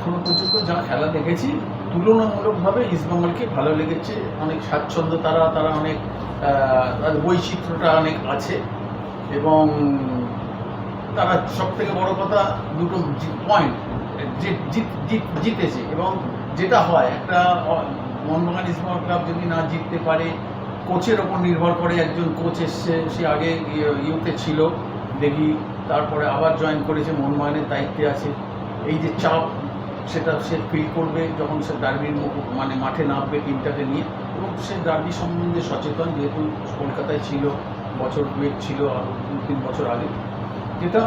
এখনও পর্যন্ত যা খেলা দেখেছি, তুলনামূলকভাবে ইস্টবেঙ্গলকে ভালো লেগেছে। অনেক স্বাচ্ছন্দ্য, তারা তারা অনেক বৈচিত্র্যটা অনেক আছে। এবং তারা সব থেকে বড় কথা দুটো পয়েন্ট জিতেছে। এবং যেটা হয়, একটা মোহনবাগান ইস্টবেঙ্গল ক্লাব যদি না জিততে পারে, কোচের ওপর নির্ভর করে একজন কোচ এসছে, সে আগে ইয়ে- ইউতে ছিল, দেখি, তারপরে আবার জয়েন করেছে মোহনবাগানের দায়িত্বে আছে। এই যে চাপ সেটা সে ফিল করবে যখন সে ডার্বির মানে মাঠে নামবে টিমটাকে নিয়ে এবং সে ডার্বি সম্বন্ধে সচেতন, যেহেতু কলকাতায় ছিল, বছর দুয়েক ছিল আরও দু তিন বছর আগে। যেটা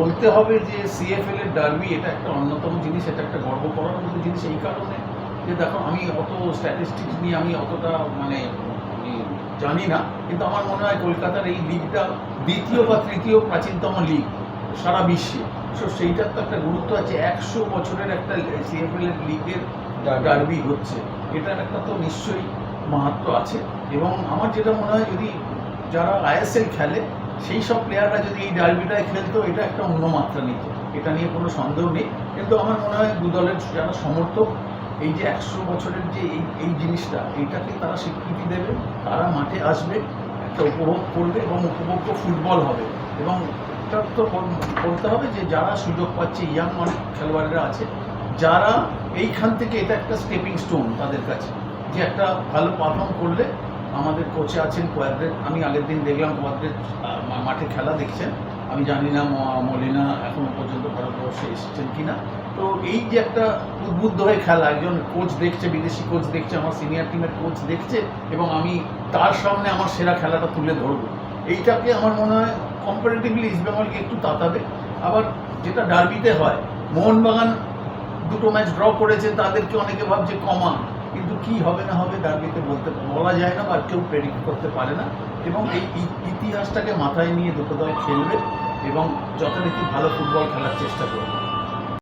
বলতে হবে যে সিএফএল এর ডার্বি এটা একটা অন্যতম জিনিস, এটা একটা গর্ব করার মতো জিনিস এই কারণে যে দেখো, আমি অত স্ট্যাটিস্টিক্স নিয়ে আমি অতটা মানে জানি না, কিন্তু আমার মনে হয় কলকাতার এই লিগটা দ্বিতীয় বা তৃতীয় প্রাচীনতম লিগ সারা বিশ্বে। সো সেইটার তো একটা গুরুত্ব আছে। একশো বছরের একটা সিএফএল লিগের ডার্বি হচ্ছে। এটার একটা তো নিশ্চয়ই মাহাত্ম আছে। এবং আমার যেটা মনে হয়, যদি যারা আইএসএল খেলে, সেই সব প্লেয়াররা যদি এই ডার্বিটায় খেলতো, এটা একটা অন্য মাত্রা নিত। এটা নিয়ে কোনো সন্দেহ নেই। কিন্তু আমার মনে হয়, দু দলের যারা সমর্থক, এই যে একশো বছরের যে এই এই জিনিসটা, এইটাকে তারা স্বীকৃতি দেবে। তারা মাঠে আসবে, একটা উপভোগ করবে এবং উপভোগ্য ফুটবল হবে। এবং এটা তো বলতে হবে যে যারা সুযোগ পাচ্ছে ইয়াং অনেক খেলোয়াড়রা আছে, যারা এইখান থেকে এটা একটা স্টেপিং স্টোন তাদের কাছে। যে একটা ভালো পারফর্ম করলে আমাদের কোচে আছেন কোয়াদ্রেট আমি আগের দিন দেখলাম কোয়াদ্রেট মাঠে খেলা দেখছেন। আমি জানি না মলিনা এখনও পর্যন্ত ভারতবর্ষে এসেছেন কিনা। তো এই যে একটা উদ্বুদ্ধ হয়ে খেলা, একজন কোচ দেখছে, বিদেশি কোচ দেখছে, আমার সিনিয়র টিমের কোচ দেখছে, এবং আমি তার সামনে আমার সেরা খেলাটা তুলে ধরবো। এইটাকে আমার মনে হয় কম্পারেটিভলি ইস্টবেঙ্গলকে একটু তাতাবে। আবার যেটা ডার্বিতে হয়, মোহনবাগান দুটো ম্যাচ ড্র করেছে, তাদেরকে অনেকে ভাবছে কমা, কিন্তু কি হবে না হবে ডার্বিতে বলতে বলা যায় না বা কেউ প্রেডিক্ট করতে পারে না। এবং এই ইতিহাসটাকে মাথায় নিয়ে দুটো দল খেলবে এবং যথারীতি ভালো ফুটবল খেলার চেষ্টা করবে।